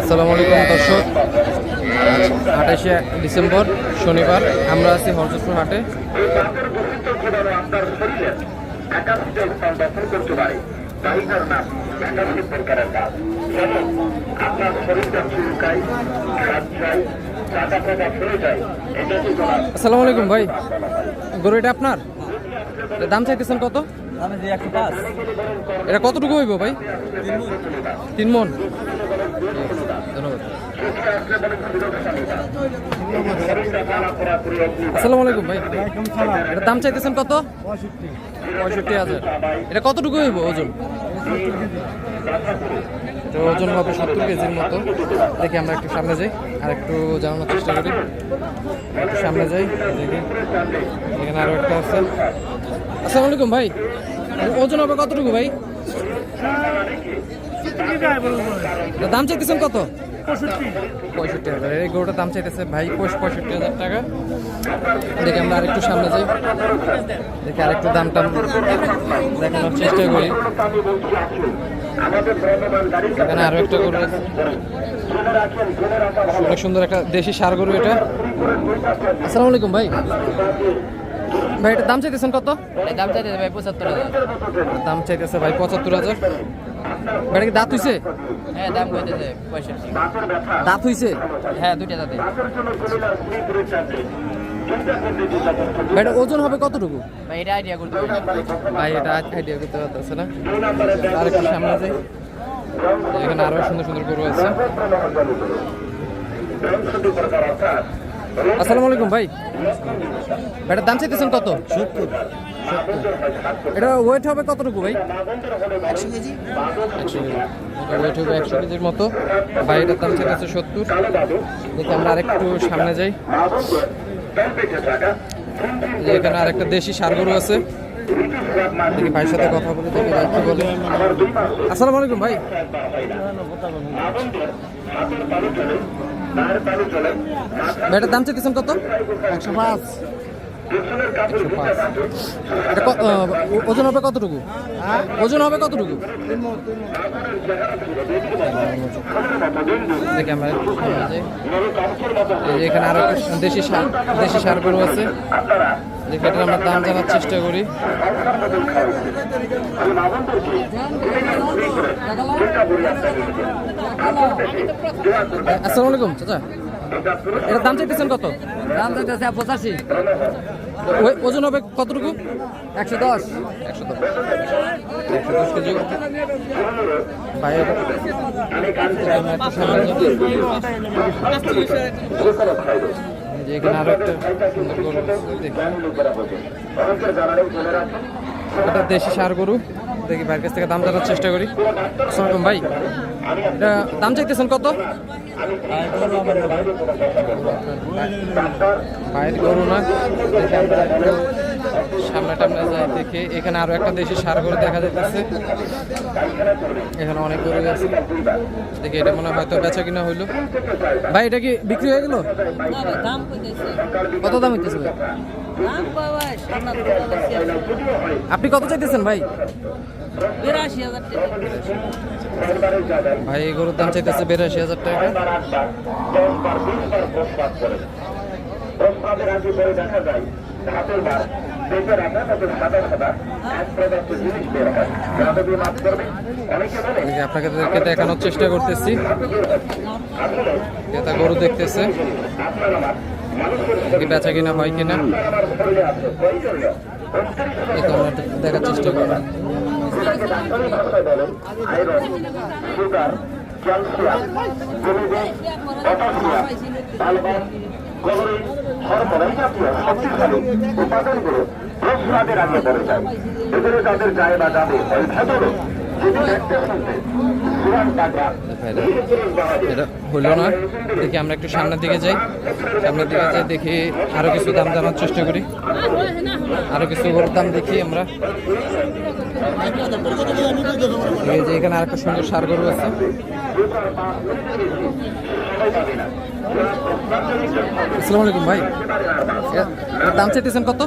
আসসালামু আলাইকুম দর্শক। আঠাশে ডিসেম্বর, শনিবার। আমরা আছি হরজতপুর হাটে। আসসালামু আলাইকুম ভাই। গরু এটা আপনার? দাম চাইতেছেন কত? এটা কতটুকু হইব ভাই? তিন মন। ধন্যবাদ। আসসালামু আলাইকুম ভাই। এটা দাম চাইতেছেন কত? পঁয়ষট্টি। হাজার। এটা কতটুকু হইব ওজন? তো ওজন হবে সত্তর কেজির মতো দেখি আমরা একটু সামনে যাই, আর একটু জানানোর চেষ্টা করি। একটু সামনে যাই, দেখি এখানে আরও একটা আছে। আসসালামু আলাইকুম ভাই, ওজন হবে কতটুকু ভাই? দাম চাইতেছেন কত? পঁয়ষট্টি হাজার। এই গরুটার দাম চাইতেছে ভাই পঁয়ষট্টি হাজার টাকা। দেখি আমরা আরেকটু সামনে যাই। দেখি আরেকটু দাম টাম দেখানোর চেষ্টা করি। এখানে আরও একটা গরু আছে। অনেক সুন্দর একটা দেশি সার গরু এটা। আসসালামু আলাইকুম ভাই। ভাই এটার দাম চাইতেছেন কত? দাম চাইতে ভাই পঁচাত্তর হাজার। দাম চাইতেছে ভাই পঁচাত্তর হাজার। এটা কি দাঁত হইছে? হ্যাঁ দাম কইতেছে পঁয়ষট্টি। ব্যথা? দাঁত হইছে? হ্যাঁ দুইটা দাঁতে। দাঁতের জন্য কুমিল্লার শ্রীপুরের চাঁদে চিন্তা করতে চিন্তা করতে ভাই এটা ওজন হবে কতটুকু? ভাই এটা আইডিয়া করতে ভাই এটা আইডিয়া করতে পারতেছে না। আর একটু সামনে যাই। এখানে আরও সুন্দর সুন্দর গরু আছে। আসসালামু আলাইকুম ভাই। এটার দাম চাইতেছেন কত? সত্তর। এটা ওয়েট হবে কতটুকু ভাই? একশো কেজি। ওয়েট হবে একশো কেজির মতো। ভাই এটার দাম চাইতেছে সত্তর। দেখি আমরা আরেকটু সামনে যাই। এখানে আরেকটা দেশি সার গরু আছে। দেখি ভাইয়ের সাথে কথা বলে দেখি ভাই কি বলে। আসসালামু আলাইকুম ভাই। এটার দাম চাইতেছেন কত? একশো পাঁচ। ওজন হবে কতটুকু? ওজন হবে কতটুকু? এখানে আরও দেশি সার দেশি সার গরু আছে। এটার আমরা দাম জানার চেষ্টা করি। আসসালামু আলাইকুম চাচা। এটার দাম চাইতেছেন কত? দাম চাইতেছে পঁচাশি। ওজন হবে কতটুকু? একশো দশ। একশো দশ। একশো দশ কেজি। এখানে আরও একটা সুন্দর গরু দেশি সার গরু। দেখি ভাইয়ের কাছ থেকে দাম জানার চেষ্টা করি। আসসালামাইকুম ভাই। এটা দাম চাইতেছেন কত? ভাইয়ের গরু না? দেখি আমরা একটু সামনে টামনে যাই দেখি। এখানে আরও একটা দেশি সার গরু দেখা যাইতেছে। এখানে অনেক গরু আছে। দেখি এটা মনে হয়তো বেচা কিনা হইল। ভাই এটা কি বিক্রি হয়ে গেল? দাম কত দাম হইতেছে ভাই? আপনি কত চাইতেছেন ভাই? ভাই গরুর দাম চাইতেছে বিরাশি হাজার টাকা। আপনাদেরকে দেখানোর চেষ্টা করতেছি। ক্রেতা গরু দেখতেছে। বেচা কিনা হয় কিনা? দেখার চেষ্টা করি। উপাদানগুলো প্রস্রাবের আগে পড়ে যায়। এগুলো তাদের যায় বা যাবে এটা হলো না। দেখি আমরা একটু সামনের দিকে যাই। সামনের দিকে যাই দেখি আরও কিছু দাম জানার চেষ্টা করি। আরও কিছু দাম দেখি আমরা। এই যে এখানে আরেকটা সুন্দর সার গরু আছে। আসসালামু আলাইকুম ভাই। দাম চাইতেছেন কত?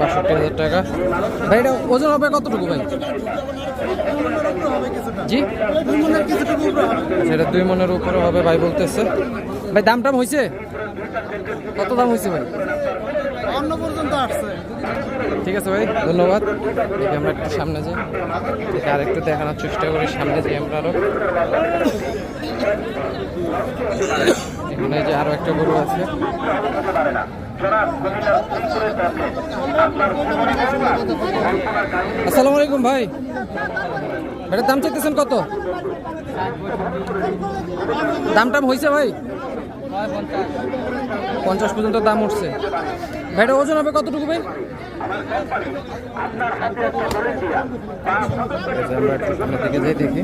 বাষট্টি। হাজার টাকা। ভাই এটা ওজন হবে কতটুকু ভাই? জি? সেটা দুই মনের উপরে হবে ভাই বলতেছে। ভাই দাম টাম হয়েছে কত দাম হয়েছে ভাই? অন্য পর্যন্ত আসছে। ঠিক আছে ভাই, ধন্যবাদ। আমরা একটু সামনে যাই। আর একটু দেখানোর চেষ্টা করি, সামনে যাই আমরা আরও। এখানে যে আরও একটা গরু আছে। আসসালামু আলাইকুম ভাই। এটার দাম চাইতেছেন কত? দাম টাম হয়েছে ভাই? পঞ্চাশ পর্যন্ত দাম উঠছে। ভাইটা ওজন হবে কতটুকু ভাই? যাই দেখি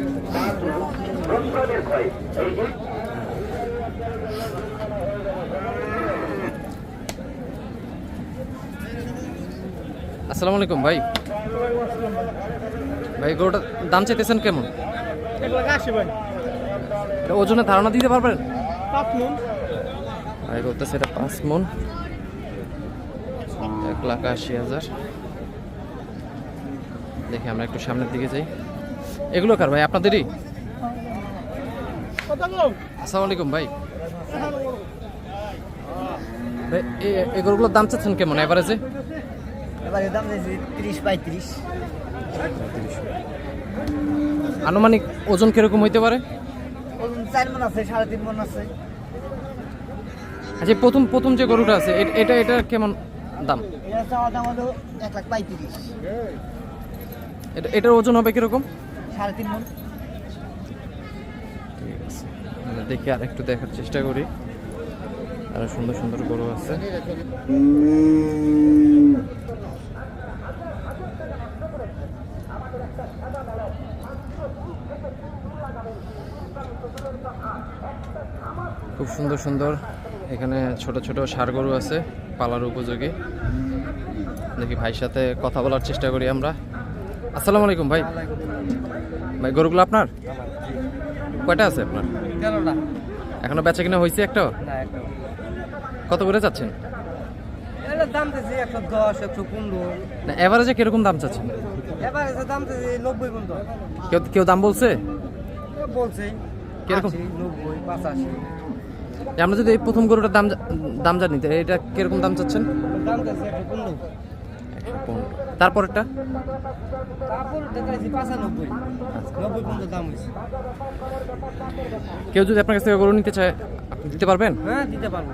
আসসালামু আলাইকুম ভাই। ভাই গরুটার দাম চাইতেছেন কেমন? ওজনে ধারণা দিতে পারবেন? ভাই বলতেছে এটা পাঁচ মন। লাখ আশি হাজার। দেখি আমরা একটু সামনের দিকে যাই। এগুলো কার ভাই? আপনাদেরই? আসসালামু আলাইকুম ভাই। এগুলোর দাম চাচ্ছেন কেমন এভারেজে দাম তিরিশ পঁয়ত্রিশ। আনুমানিক ওজন কীরকম হইতে পারে? ওজন চার মন আছে সাড়ে তিন মন আছে। আচ্ছা প্রথম প্রথম যে গরুটা আছে এটা এটা কেমন দাম? এটা চাওয়া দাম হলো এক লাখ পঁয়ত্রিশ। এটা এটার ওজন হবে কীরকম? সাড়ে তিন মন। ঠিক আছে। দেখি আর একটু দেখার চেষ্টা করি। আরও সুন্দর সুন্দর গরু আছে। খুব সুন্দর সুন্দর। এখানে ছোট ছোট ষাড় গরু আছে পালার উপযোগী। দেখি ভাইয়ের সাথে কথা বলার চেষ্টা করি আমরা। আসসালামু আলাইকুম ভাই। ভাই গরুগুলো আপনার? কয়টা আছে আপনার? এখনও বেচা কিনা হয়েছে একটা? কত করে যাচ্ছেন? দাম দিয়েছি একশো দশ একশো পনেরো। না এভারেজে কীরকম দাম চাচ্ছেন? এবার দাম দিয়েছি নব্বই পর্যন্ত। কেউ কেউ দাম বলছে? বলছি। কীরকম? নব্বই পাঁচাশি। আমরা যদি এই প্রথম গরুটার দাম দাম জানি এটা কীরকম দাম চাচ্ছেন? দাম দিয়েছি একশো পনেরো। একশো পনেরো তারপরেরটা? তারপর দেখাইছি পাঁচানব্বই নব্বই পর্যন্ত দাম হয়েছে কেউ যদি আপনার কাছ থেকে গরু নিতে চায় আপনি দিতে পারবেন? হ্যাঁ দিতে পারব।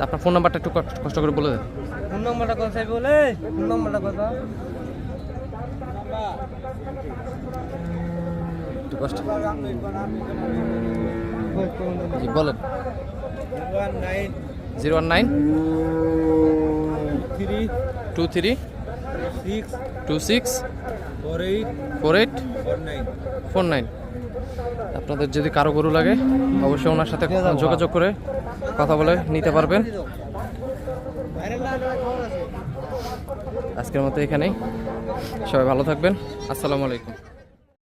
আপনার ফোন নাম্বারটা একটু কষ্ট- করে বলে দেন। ফোন নম্বরটা কথা বলে? ফোন নম্বরটা কথা একটু কষ্ট। জি বলেন। Zero one nine three two three two six four eight four eight four nine four nine আপনাদের যদি কারও গরু লাগে অবশ্যই ওনার সাথে যোগাযোগ করে কথা বলে নিতে পারবেন। আজকের মতো এখানেই। সবাই ভালো থাকবেন। আসসালামু আলাইকুম।